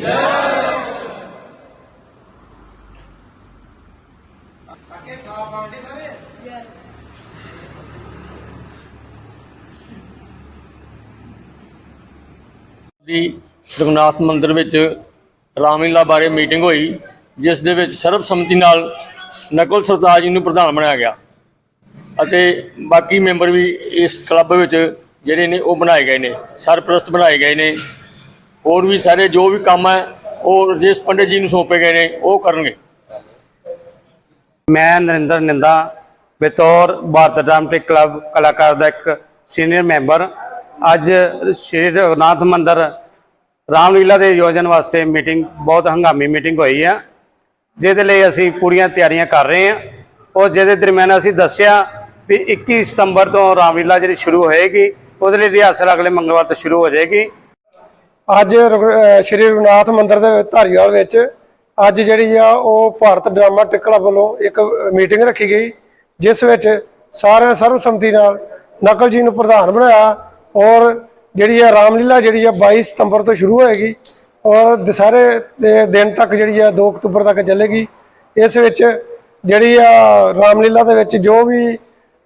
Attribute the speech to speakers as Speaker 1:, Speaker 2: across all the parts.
Speaker 1: Yes.
Speaker 2: ਦੀ ਰਘੁਨਾਥ ਮੰਦਿਰ ਵਿੱਚ ਰਾਮਲੀਲਾ ਬਾਰੇ ਮੀਟਿੰਗ ਹੋਈ, ਜਿਸ ਦੇ ਵਿੱਚ ਸਰਬਸੰਮਤੀ ਨਾਲ ਨਕੁਲ ਸਰਤਾਜ ਜੀ ਨੂੰ ਪ੍ਰਧਾਨ ਬਣਾਇਆ ਗਿਆ ਅਤੇ ਬਾਕੀ ਮੈਂਬਰ ਵੀ ਇਸ ਕਲੱਬ ਵਿੱਚ ਜਿਹੜੇ ਨੇ ਉਹ ਬਣਾਏ ਗਏ ਨੇ, ਸਰਪ੍ਰਸਤ ਬਣਾਏ ਗਏ ਨੇ ਹੋਰ ਵੀ ਸਾਰੇ ਜੋ ਵੀ ਕੰਮ ਹੈ, ਉਹ ਰਜੇਸ਼ ਪੰਡਿਤ ਜੀ ਨੂੰ ਸੌਂਪੇ ਗਏ ਨੇ, ਉਹ ਕਰਨਗੇ।
Speaker 3: ਮੈਂ ਨਰਿੰਦਰ ਨਿੰਦਾ, ਬਤੌਰ ਭਾਰਤ ਡਰਾਮਟਿਕ ਕਲੱਬ ਕਲਾਕਾਰ ਦਾ ਇੱਕ ਸੀਨੀਅਰ ਮੈਂਬਰ। ਅੱਜ ਸ਼੍ਰੀ ਰਘੁਨਾਥ ਮੰਦਰ ਰਾਮਲੀਲਾ ਦੇ ਆਯੋਜਨ ਵਾਸਤੇ ਮੀਟਿੰਗ, ਬਹੁਤ ਹੰਗਾਮੀ ਮੀਟਿੰਗ ਹੋਈ ਆ। ਜਿਹਦੇ ਲਈ ਅਸੀਂ ਪੂਰੀਆਂ ਤਿਆਰੀਆਂ ਕਰ ਰਹੇ ਹਾਂ ਔਰ ਜਿਹਦੇ ਦਰਮਿਆਨ ਅਸੀਂ ਦੱਸਿਆ ਵੀ 21 ਸਤੰਬਰ ਤੋਂ ਰਾਮਲੀਲਾ ਜਿਹੜੀ ਸ਼ੁਰੂ ਹੋਏਗੀ, ਉਹਦੇ ਲਈ ਰਿਹਾਸਲ ਅਗਲੇ ਮੰਗਲਵਾਰ ਤੋਂ ਸ਼ੁਰੂ ਹੋ ਜਾਏਗੀ।
Speaker 4: ਅੱਜ ਰਘੁ- ਸ਼੍ਰੀ ਰਘੁਨਾਥ ਮੰਦਿਰ ਦੇ ਧਾਰੀਵਾਲ ਵਿੱਚ ਅੱਜ ਜਿਹੜੀ ਆ ਉਹ ਭਾਰਤ ਡਰਾਮਾ ਟ੍ਰਿਕ ਵੱਲੋਂ ਇੱਕ ਮੀਟਿੰਗ ਰੱਖੀ ਗਈ, ਜਿਸ ਵਿੱਚ ਸਾਰਿਆਂ ਸਰਵਸੰਮਤੀ ਨਾਲ ਨਕਲ ਜੀ ਨੂੰ ਪ੍ਰਧਾਨ ਬਣਾਇਆ ਔਰ ਜਿਹੜੀ ਆ ਰਾਮਲੀਲਾ ਜਿਹੜੀ ਆ 22 ਸਤੰਬਰ ਤੋਂ ਸ਼ੁਰੂ ਹੋਏਗੀ ਔਰ ਦੁਸਹਿਰੇ ਦੇ ਦਿਨ ਤੱਕ ਜਿਹੜੀ ਆ 2 ਅਕਤੂਬਰ ਤੱਕ ਚੱਲੇਗੀ। ਇਸ ਵਿੱਚ ਜਿਹੜੀ ਆ ਰਾਮਲੀਲਾ ਦੇ ਵਿੱਚ ਜੋ ਵੀ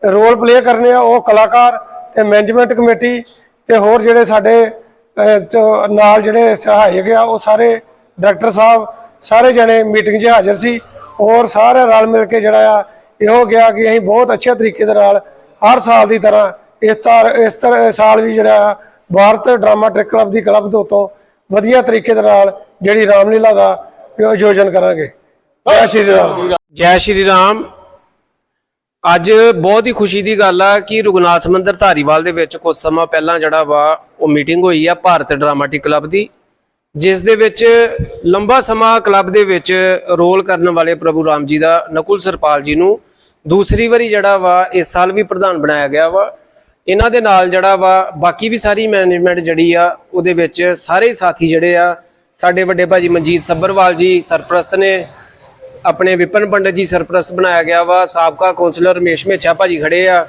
Speaker 4: ਰੋਲ ਪਲੇ ਕਰਨੇ ਆ ਉਹ ਕਲਾਕਾਰ ਤੇ ਮੈਨੇਜਮੈਂਟ ਕਮੇਟੀ ਤੇ ਹੋਰ ਜਿਹੜੇ ਸਾਡੇ ਨਾਲ ਜਿਹੜੇ ਸਹਾਇਕ ਆ, ਉਹ ਸਾਰੇ ਡਾਇਰੈਕਟਰ ਸਾਹਿਬ, ਸਾਰੇ ਜਣੇ ਮੀਟਿੰਗ 'ਚ ਹਾਜ਼ਰ ਸੀ। ਔਰ ਸਾਰੇ ਰਲ ਮਿਲ ਕੇ ਜਿਹੜਾ ਆ, ਇਹੋ ਗਿਆ ਕਿ ਅਸੀਂ ਬਹੁਤ ਅੱਛੇ ਤਰੀਕੇ ਦੇ ਨਾਲ ਹਰ ਸਾਲ ਦੀ ਤਰ੍ਹਾਂ ਇਸ ਤਰ੍ਹਾਂ ਇਸ ਤਰ੍ਹਾਂ ਸਾਲ ਵੀ ਜਿਹੜਾ ਆ, ਭਾਰਤ ਡਰਾਮਾ ਟ੍ਰਿਕ ਕਲੱਬ ਦੀ ਕਲੱਬ ਦੇ ਤੋਂ ਵਧੀਆ ਤਰੀਕੇ ਦੇ ਨਾਲ ਜਿਹੜੀ ਰਾਮਲੀਲਾ ਦਾ ਆਯੋਜਨ ਕਰਾਂਗੇ। ਜੈ ਸ਼੍ਰੀ ਰਾਮ।
Speaker 5: ਜੈ ਸ਼੍ਰੀ ਰਾਮ। ਅੱਜ ਬਹੁਤ ਹੀ ਖੁਸ਼ੀ ਦੀ ਗੱਲ ਆ ਕਿ ਰੁਗਨਾਥ ਮੰਦਿਰ ਧਾਰੀਵਾਲ ਦੇ ਵਿੱਚ ਕੁਝ ਸਮਾਂ ਪਹਿਲਾਂ ਜਿਹੜਾ ਵਾ ਉਹ ਮੀਟਿੰਗ ਹੋਈ ਆ ਭਾਰਤ ਡਰਾਮਾਟਿਕ ਕਲੱਬ ਦੀ, ਜਿਸ ਦੇ ਵਿੱਚ ਲੰਬਾ ਸਮਾਂ ਕਲੱਬ ਦੇ ਵਿੱਚ ਰੋਲ ਕਰਨ ਵਾਲੇ ਪ੍ਰਭੂ ਰਾਮ ਜੀ ਦਾ, ਨਕੁਲ ਸਰਪਾਲ ਜੀ ਨੂੰ ਦੂਸਰੀ ਵਾਰੀ ਜਿਹੜਾ ਵਾ ਇਸ ਸਾਲ ਵੀ ਪ੍ਰਧਾਨ ਬਣਾਇਆ ਗਿਆ ਵਾ। ਇਹਨਾਂ ਦੇ ਨਾਲ ਜਿਹੜਾ ਵਾ ਬਾਕੀ ਵੀ ਸਾਰੀ ਮੈਨੇਜਮੈਂਟ ਜਿਹੜੀ ਆ, ਉਹਦੇ ਵਿੱਚ ਸਾਰੇ ਸਾਥੀ ਜਿਹੜੇ ਆ, ਸਾਡੇ ਵੱਡੇ ਭਾਜੀ ਮਨਜੀਤ ਸੱਬਰਵਾਲ ਜੀ ਸਰਪ੍ਰਸਤ ਨੇ ਆਪਣੇ ਵਿਪਨ ਪੰਡਤ ਜੀ ਸਰਪ੍ਰਸਤ ਬਣਾਇਆ ਗਿਆ ਵਾ, ਸਾਬਕਾ ਕੌਂਸਲਰ ਰਮੇਸ਼ ਮੇਚਾ ਭਾਜੀ ਖੜੇ ਆ।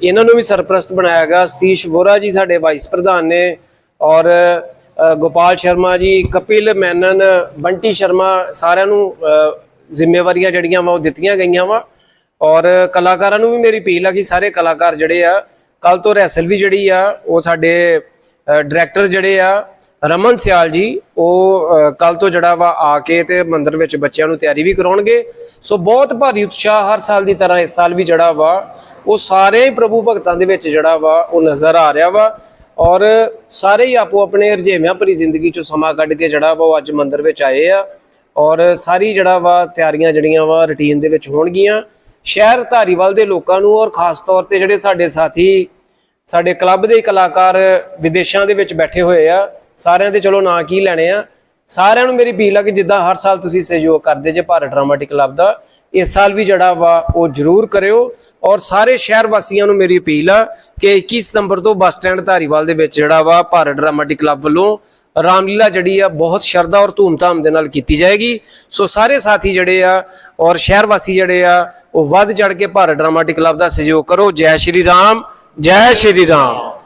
Speaker 5: ਇਹਨਾਂ ਨੂੰ ਵੀ ਸਰਪ੍ਰਸਤ ਬਣਾਇਆ ਗਿਆ। ਸਤੀਸ਼ ਵੋਰਾ ਜੀ ਸਾਡੇ ਵਾਈਸ ਪ੍ਰਧਾਨ ਨੇ ਔਰ ਗੋਪਾਲ ਸ਼ਰਮਾ ਜੀ, ਕਪਿਲ ਮੈਨਨ, ਬੰਟੀ ਸ਼ਰਮਾ ਸਾਰਿਆਂ ਨੂੰ ਜ਼ਿੰਮੇਵਾਰੀਆਂ ਜਿਹੜੀਆਂ ਵਾ ਉਹ ਦਿੱਤੀਆਂ ਗਈਆਂ ਵਾ। ਔਰ ਕਲਾਕਾਰਾਂ ਨੂੰ ਵੀ ਮੇਰੀ ਅਪੀਲ ਆ ਕਿ ਸਾਰੇ ਕਲਾਕਾਰ ਜਿਹੜੇ ਆ ਕੱਲ ਤੋਂ ਰੈਸਲ ਵੀ ਜਿਹੜੀ ਆ, ਉਹ ਸਾਡੇ ਡਾਇਰੈਕਟਰ ਜਿਹੜੇ ਆ ਰਮਨ ਸਿਆਲ ਜੀ, ਉਹ ਕੱਲ ਤੋਂ ਜਿਹੜਾ ਵਾ ਆ ਕੇ ਤੇ ਮੰਦਰ ਵਿੱਚ ਬੱਚਿਆਂ ਨੂੰ ਤਿਆਰੀ ਵੀ ਕਰਾਉਣਗੇ। ਸੋ ਬਹੁਤ ਭਾਰੀ ਉਤਸ਼ਾਹ ਹਰ ਸਾਲ ਦੀ ਤਰ੍ਹਾਂ ਇਸ ਸਾਲ ਵੀ ਜਿਹੜਾ ਵਾ, ਉਹ ਸਾਰੇ ਹੀ ਪ੍ਰਭੂ ਭਗਤਾਂ ਦੇ ਵਿੱਚ ਜਿਹੜਾ ਵਾ, ਉਹ ਨਜ਼ਰ ਆ ਰਿਹਾ ਵਾ। ਔਰ ਸਾਰੇ ਹੀ ਆਪੋ ਆਪਣੇ ਰਜੇਵਿਆਂ ਭਰੀ ਜ਼ਿੰਦਗੀ ਚੋਂ ਸਮਾਂ ਕੱਢ ਕੇ ਜਿਹੜਾ ਵਾ ਉਹ ਅੱਜ ਮੰਦਰ ਵਿੱਚ ਆਏ ਆ। ਔਰ ਸਾਰੀ ਜਿਹੜਾ ਵਾ ਤਿਆਰੀਆਂ ਜਿਹੜੀਆਂ ਵਾ ਰੁਟੀਨ ਦੇ ਵਿੱਚ ਹੋਣਗੀਆਂ। ਸ਼ਹਿਰ ਧਾਰੀਵਾਲ ਦੇ ਲੋਕਾਂ ਨੂੰ ਔਰ ਖਾਸ ਤੌਰ ਤੇ ਜਿਹੜੇ ਸਾਡੇ ਸਾਥੀ, ਸਾਡੇ ਕਲੱਬ ਦੇ ਕਲਾਕਾਰ ਵਿਦੇਸ਼ਾਂ ਦੇ ਵਿੱਚ ਬੈਠੇ ਹੋਏ ਆ ਸਾਰਿਆਂ ਦੇ ਚਲੋ ਨਾਂ ਕੀ ਲੈਣੇ ਆ। ਸਾਰਿਆਂ ਨੂੰ ਮੇਰੀ ਅਪੀਲ ਆ ਕਿ ਜਿੱਦਾਂ ਹਰ ਸਾਲ ਤੁਸੀਂ ਸਹਿਯੋਗ ਕਰਦੇ ਜੇ ਭਾਰਤ ਡਰਾਮਾਟਿਕ ਕਲੱਬ ਦਾ, ਇਸ ਸਾਲ ਵੀ ਜਿਹੜਾ ਵਾ ਉਹ ਜ਼ਰੂਰ ਕਰਿਓ। ਔਰ ਸਾਰੇ ਸ਼ਹਿਰ ਵਾਸੀਆਂ ਨੂੰ ਮੇਰੀ ਅਪੀਲ ਆ ਕਿ 21 ਸਤੰਬਰ ਤੋਂ ਬੱਸ ਸਟੈਂਡ ਧਾਰੀਵਾਲ ਦੇ ਵਿੱਚ ਜਿਹੜਾ ਵਾ ਭਾਰਤ ਡਰਾਮਾਟਿਕ ਕਲੱਬ ਵੱਲੋਂ ਰਾਮਲੀਲਾ ਜਿਹੜੀ ਆ ਬਹੁਤ ਸ਼ਰਧਾ ਔਰ ਧੂਮਧਾਮ ਦੇ ਨਾਲ ਕੀਤੀ ਜਾਏਗੀ। ਸੋ ਸਾਰੇ ਸਾਥੀ ਜਿਹੜੇ ਆ ਔਰ ਸ਼ਹਿਰ ਵਾਸੀ ਜਿਹੜੇ ਆ, ਉਹ ਵੱਧ ਚੜ ਕੇ ਭਾਰਤ ਡਰਾਮਾਟਿਕ ਕਲੱਬ ਦਾ ਸਹਿਯੋਗ ਕਰੋ। ਜੈ ਸ਼੍ਰੀ ਰਾਮ, ਜੈ ਸ਼੍ਰੀ ਰਾਮ।